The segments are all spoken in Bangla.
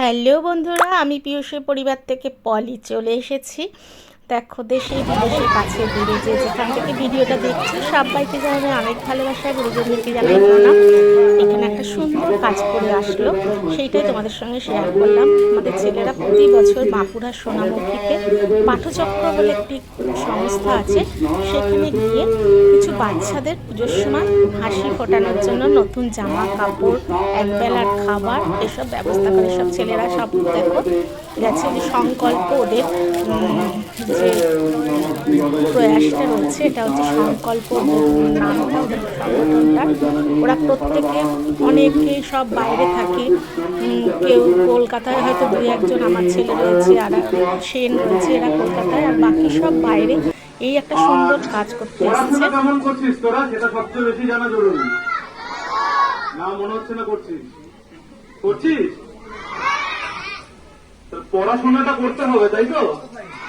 হ্যালো বন্ধুরা আমি পিয়ুষের পরিবার থেকে পলি চলে এসেছি। দেখো, দেশে বিদেশে কাছে দূরে যে যেখান থেকে ভিডিওটা দেখছি, সবাইকে জানাবে অনেক ভালোবাসা, গুরুজনদেরকে জানাই প্রণাম। এখানে একটা সুন্দর কাজ করে আসলো। সেইটাই তোমাদের সঙ্গে শেয়ার করলাম। আমাদের ছেলেরা প্রতি বছর বাঁকুড়ার সোনামুখীতে পাঠচক্র বলে একটি সংস্থা আছে। সেখানে গিয়ে কিছু বাচ্চাদের পুজোর সময় হাসি ফোটানোর জন্য নতুন জামা কাপড়, একবেলার খাবার, এসব ব্যবস্থা করে সব ছেলেরা সব দেখো। গেছে যে সংকল্প ওদের যে প্রয়াসটা রয়েছে এটা হচ্ছে সংকল্প নামটা ওদের সংগঠনটা ওরা প্রত্যেকে অনেকে সব বাইরে থাকে। কেউ কলকাতায় হয়তো দুই একজন আমার ছেলে রয়েছে আর সেন রয়েছে এরা কলকাতায় আর বাকি সব বাইরে। এই একটা সুন্দর কাজ করতে এসেছে। কেমন করছিস তোরা? সেটা সবচেয়ে বেশি জানা জরুরি। না মনে হচ্ছে না করছিস। করছিস? তো পড়াশোনাটা করতে হবে তাই তো?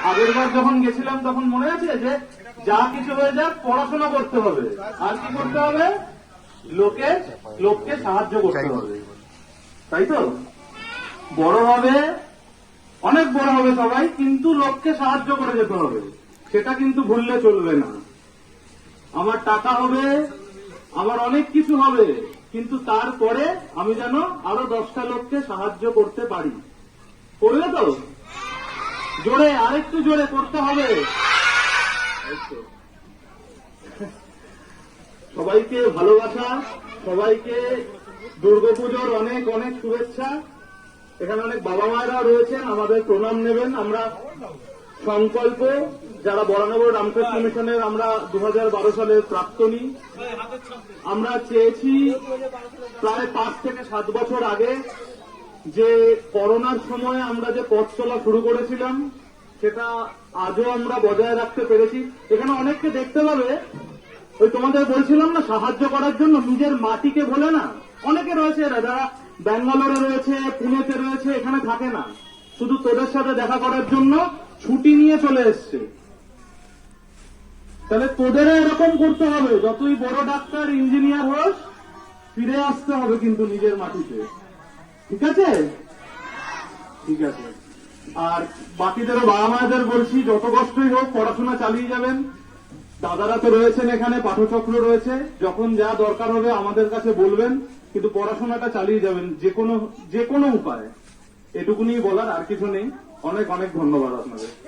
আগের বার যখন গেছিলাম তখন মনে আছে যে যা কিছু হয়ে যাক পড়াশোনা করতে হবে। আর কি করতে হবে? লোকে লোককে সাহায্য করতে হবে। তাই তো? বড় হবে অনেক বড় হবে সবাই কিন্তু লোককে সাহায্য করে যেতে হবে। সেটা কিন্তু ভুললে চলবে না। আমার টাকা হবে আমার অনেক কিছু হবে কিন্তু তারপরে আমি যেন আরও দশটা লোককে সাহায্য করতে পারি। করবে তো? জোরে, আরেকটু জোরে করতে হবে। সবাইকে ভালোবাসা, সবাইকে দুর্গাপুজোর অনেক অনেক শুভেচ্ছা। এখানে অনেক বাবা মায়েরা রয়েছেন, আমাদের প্রণাম নেবেন। আমরা সংকল্প, যারা বরানগর রামকৃষ্ণ মিশনের আমরা দু হাজার সালের প্রাক্তনী, আমরা চেয়েছি প্রায় পাঁচ থেকে সাত বছর আগে যে করোনার সময় আমরা যে পথ চলা শুরু করেছিলাম, সেটা আজও আমরা বজায় রাখতে পেরেছি। এখানে অনেককে দেখতে পাবে, ওই তোমাদের বলছিলাম না, সাহায্য করার জন্য নিজের মাটিকে বলে না। অনেকে রয়েছে এরা, যারা ব্যাঙ্গালোরে রয়েছে, পুনেতে রয়েছে, এখানে থাকে না। শুধু তোদের সাথে দেখা করার জন্য ছুটি নিয়ে চলে এসছে। তাহলে তোদেরও এরকম করতে হবে, যতই বড় ডাক্তার, ইঞ্জিনিয়ার হোস, ফিরে আসতে হবে কিন্তু নিজের মাটিতে। ঠিক আছে? ঠিক আছে। আর বাকিদেরও বাবা মায়েদের বলছি, যত কষ্টই হোক, পড়াশোনা চালিয়ে যাবেন। দাদারা তো রয়েছেন এখানে, পাঠচক্র রয়েছে। যখন যা দরকার হবে আমাদের কাছে বলবেন, কিন্তু পড়াশোনাটা চালিয়ে যাবেন যে কোনো যে কোনো উপায়ে। এটুকুনি বলার, আর কিছু নেই। অনেক অনেক ধন্যবাদ আপনাদের।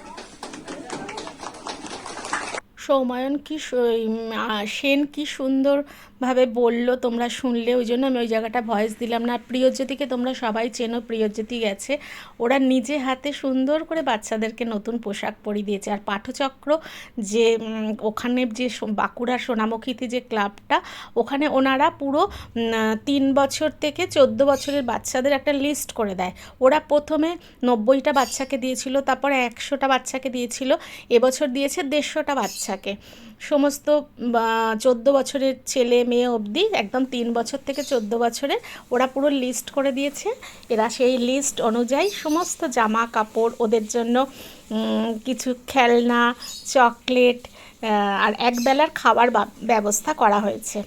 সৌমায়ন কি সেন কি সুন্দরভাবে বলল তোমরা শুনলে? ওই জন্য আমি ওই জায়গাটা ভয়েস দিলাম না। প্রিয়জ্যোতিকে তোমরা সবাই চেনো, প্রিয়জ্যোতি গেছে। ওরা নিজে হাতে সুন্দর করে বাচ্চাদেরকে নতুন পোশাক পরিয়ে দিয়েছে। আর পাঠচক্র যে ওখানে যে বাঁকুড়ার সোনামুখীতে যে ক্লাবটা, ওখানে ওনারা পুরো তিন বছর থেকে চোদ্দ বছরের বাচ্চাদের একটা লিস্ট করে দেয়। ওরা প্রথমে নব্বইটা বাচ্চাকে দিয়েছিল, তারপরে একশোটা বাচ্চাকে দিয়েছিল, এবছর দিয়েছে দেড়শোটা বাচ্চাকে সমস্ত চোদ্দ বছরের ছেলে মেয়ে অবধি, একদম তিন বছর থেকে চোদ্দ বছরের, ওরা পুরো লিস্ট করে দিয়েছে। এরা সেই লিস্ট অনুযায়ী সমস্ত জামা কাপড় ওদের জন্য কিছু খেলনা চকলেট আর একবেলার খাবার ব্যবস্থা করা হয়েছে।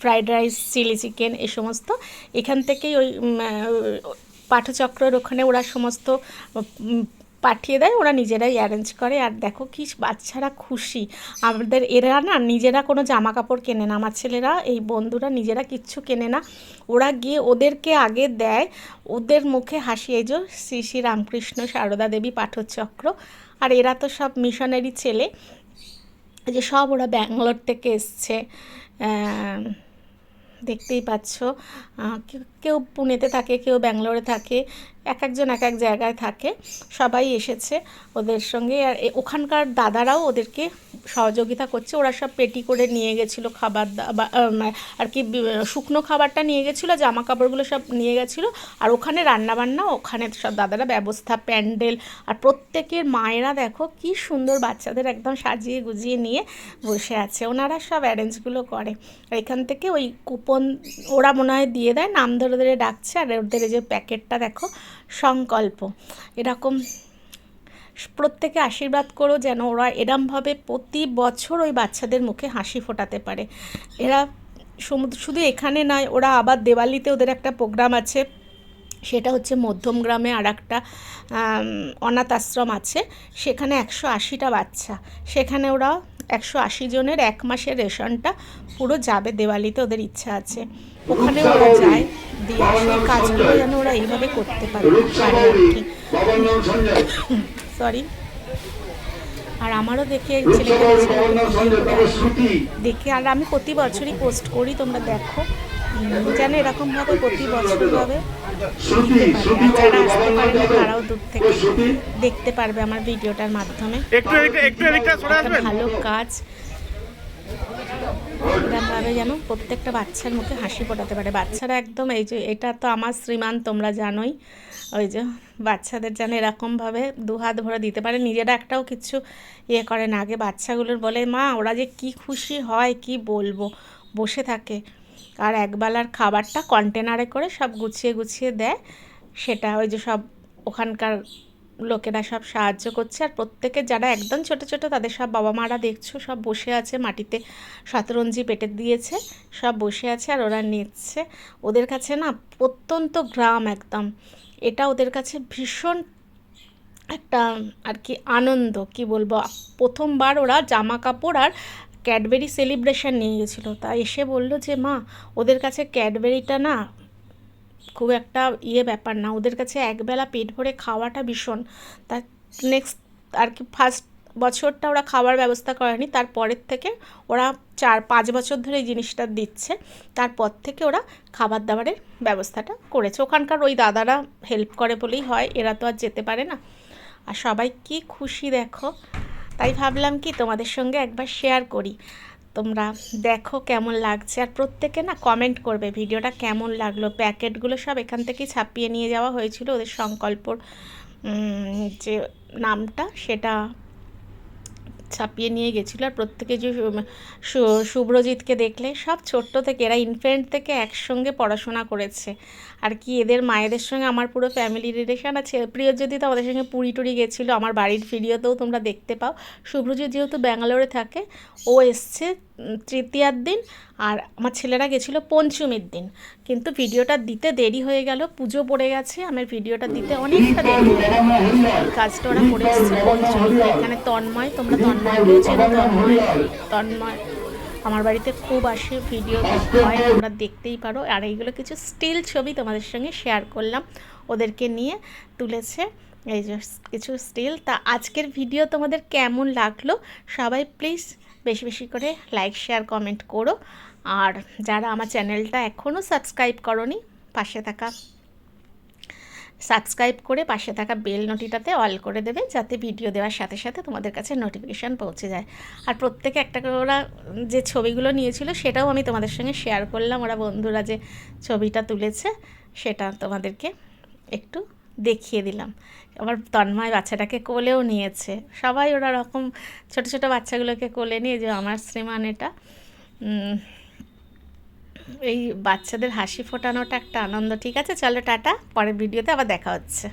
ফ্রাইড রাইস চিলি চিকেন এ সমস্ত। এখান থেকেই ওই পাঠচক্রের ওখানে ওরা সমস্ত পাঠিয়ে দেয়, ওরা নিজেরাই অ্যারেঞ্জ করে। আর দেখো কি বাচ্চারা খুশি। আমাদের এরা না নিজেরা কোনো জামা কাপড় কেনে না। আমার ছেলেরা, এই বন্ধুরা নিজেরা কিচ্ছু কেনে না। ওরা গিয়ে ওদেরকে আগে দেয়। ওদের মুখে হাসি। এই যে শ্রী শ্রী রামকৃষ্ণ সারদা দেবী পাঠচক্র। আর এরা তো সব মিশনারি ছেলে। যে সব ওরা ব্যাঙ্গালোর থেকে এসছে। দেখতেই পাচ্ছ। কেউ- পুনেতে থাকে, কেউ ব্যাঙ্গালোরে থাকে, এক একজন এক এক জায়গায় থাকে। সবাই এসেছে ওদের সঙ্গে আর ওখানকার দাদারাও ওদেরকে সহযোগিতা করছে। ওরা সব পেটি করে নিয়ে গেছিল খাবার আর কি শুকনো খাবারটা নিয়ে গেছিল জামা কাপড়গুলো সব নিয়ে গেছিল। আর ওখানে রান্নাবান্না, ওখানে সব দাদারা ব্যবস্থা, প্যান্ডেল আর প্রত্যেকের মায়েরা দেখো কি সুন্দর বাচ্চাদের একদম সাজিয়ে গুজিয়ে নিয়ে বসে আছে। ওনারা সব অ্যারেঞ্জগুলো করে। এখান থেকে ওই কুপন ওরা মনে হয় দিয়ে দেয়, নাম ধরে ধরে ধরে ডাকছে আর ওদের যে প্যাকেটটা দেখো, সংকল্প। এরকম প্রত্যেকে আশীর্বাদ করো যেন ওরা এরমভাবে প্রতি বছর ওই বাচ্চাদের মুখে হাসি ফোটাতে পারে। এরা সমুদ্র, শুধু এখানে নয়, ওরা আবার দেওয়ালিতে ওদের একটা প্রোগ্রাম আছে। সেটা হচ্ছে মধ্যম গ্রামে আর একটা অনাথ আশ্রম আছে, সেখানে একশো আশিটা বাচ্চা। সেখানে ওরা একশো আশি জনের এক মাসের রেশনটা পুরো যাবে, দেওয়ালিতে ওদের ইচ্ছা আছে। ওখানে ওরা যায়, দিয়ে সেই কাজগুলো যেন ওরা এইভাবে করতে পারে। আর কি। সরি আর আমারও দেখে ছেলেকে দেখে আর আমি প্রতি বছরই পোস্ট করি, তোমরা দেখো। যেন এরকমভাবে প্রতি বছর ভাবে শ্রুতি দেখতে পারে শ্রুতি আর বাবু যারা আসতে পারেনি যাদব তারাও দূর থেকে দেখতে পারবে আমার ভিডিওটার মাধ্যমে। ভালো কাজ। এরকমভাবে যেন প্রত্যেকটা বাচ্চার মুখে হাসি ফোটাতে পারে। বাচ্চারা একদম এই যে এটা তো আমার শ্রীমান তোমরা জানোই। ওই যে বাচ্চাদের যেন এরকমভাবে দু হাত ভরে দিতে পারে। নিজেরা একটাও কিছু ইয়ে করে না। আগে বাচ্চাগুলোর বলে মা ওরা যে কি খুশি হয় কি বলব? বসে থাকে। আর একবেলার খাবারটা কন্টেনারে করে সব গুছিয়ে গুছিয়ে দেয়। সেটা ওই যে সব ওখানকার লোকেরা সব সাহায্য করছে। আর প্রত্যেকে যারা একদম ছোট ছোট, তাদের সব বাবা মারা দেখছ, সব বসে আছে, মাটিতে শতরঞ্জি পেটে দিয়েছে, সব বসে আছে আর ওরা নিচ্ছে। ওদের কাছে না প্রত্যন্ত গ্রাম একদম। এটা ওদের কাছে ভীষণ একটা আর কি আনন্দ, কি বলব? প্রথমবার ওরা জামা কাপড় আর ক্যাডবেরি সেলিব্রেশন নিয়ে গেছিল। তা এসে বলল যে, মা, ওদের কাছে ক্যাডবেরিটা না খুব একটা ইয়ে ব্যাপার না। ওদের কাছে একবেলা পেট ভরে খাওয়াটা ভীষণ। তার নেক্সট আর কি ফার্স্ট বছরটা ওরা খাওয়ার ব্যবস্থা করেনি। তারপরের থেকে ওরা চার, পাঁচ বছর ধরে এই জিনিসটা দিচ্ছে। তারপর থেকে ওরা খাবার দাবারের ব্যবস্থাটা করেছে। ওখানকার ওই দাদারা হেল্প করে বলেই হয়। এরা তো আর যেতে পারে না। আর সবাই কি খুশি দেখো। তাই ভাবলাম কি তোমাদের সঙ্গে একবার শেয়ার করি। তোমরা দেখো কেমন লাগছে। আর প্রত্যেকে না কমেন্ট করবে ভিডিওটা কেমন লাগল। প্যাকেটগুলো সব এখান থেকে ছাপিয়ে নিয়ে যাওয়া হয়েছিল। ওদের সংকল্পর যে নামটা সেটা ছাপিয়ে নিয়ে গেছিল আর প্রত্যেকে যে শুভ্রজিৎকে দেখলে সব ছোট্ট থেকে, এরা ইনফ্যান্ট থেকে একসঙ্গে পড়াশোনা করেছে। আর কি এদের মায়েদের সঙ্গে আমার পুরো ফ্যামিলি রিলেশন আছে। প্রিয়জ্যোতি তো আমাদের সঙ্গে পুরী টুরি গেছিল, আমার বাড়ির ভিডিওতেও তোমরা দেখতে পাও। শুভ্রজিৎ যেহেতু ব্যাঙ্গালোরে থাকে, ও এসছে তৃতীয়ার দিন আর আমার ছেলেরা গেছিল পঞ্চমীর দিন। কিন্তু ভিডিওটা দিতে দেরি হয়ে গেল, পুজো পড়ে গেছে, আমার ভিডিওটা দিতে অনেকটা দেরি হয়ে গেল। কাজটা ওরা করে এসেছে পঞ্চমীতে এখানে তন্ময়, তোমরা তন্ময় চেনো তন্ময়? তন্ময়, আমার বাড়িতে খুব আসে ভিডিও হয়, তোমরা দেখতেই পারো। আর এইগুলো কিছু স্টিল ছবি তোমাদের সঙ্গে শেয়ার করলাম, ওদেরকে নিয়ে তুলেছে। এই যে, কিছু স্টিল তা আজকের ভিডিও তোমাদের কেমন লাগল? সবাই প্লিজ বেশি বেশি করে লাইক শেয়ার কমেন্ট করো। আর যারা আমার চ্যানেলটা এখনও সাবস্ক্রাইব করনি, পাশে থাকা সাবস্ক্রাইব করে পাশে থাকা বেল নোটিটাতে অল করে দেবে, যাতে ভিডিও দেওয়ার সাথে সাথে তোমাদের কাছে নোটিফিকেশান পৌঁছে যায়। আর প্রত্যেকে একটা করে ওরা যে ছবিগুলো নিয়েছিল, সেটাও আমি তোমাদের সঙ্গে শেয়ার করলাম। ওরা বন্ধুরা যে ছবিটা তুলেছে, সেটা তোমাদেরকে একটু দেখিয়ে দিলাম। আবার তন্ময় বাচ্চাটাকে কোলেও নিয়েছে। সবাই ওরা রকম ছোট ছোট বাচ্চাগুলোকে কোলে নিয়ে যে আমার শ্রীমান এটা এই বাচ্চাদের হাসি ফোটানোটা একটা আনন্দ। ঠিক আছে, চলো টাটা, পরের ভিডিওতে আবার দেখা হচ্ছে।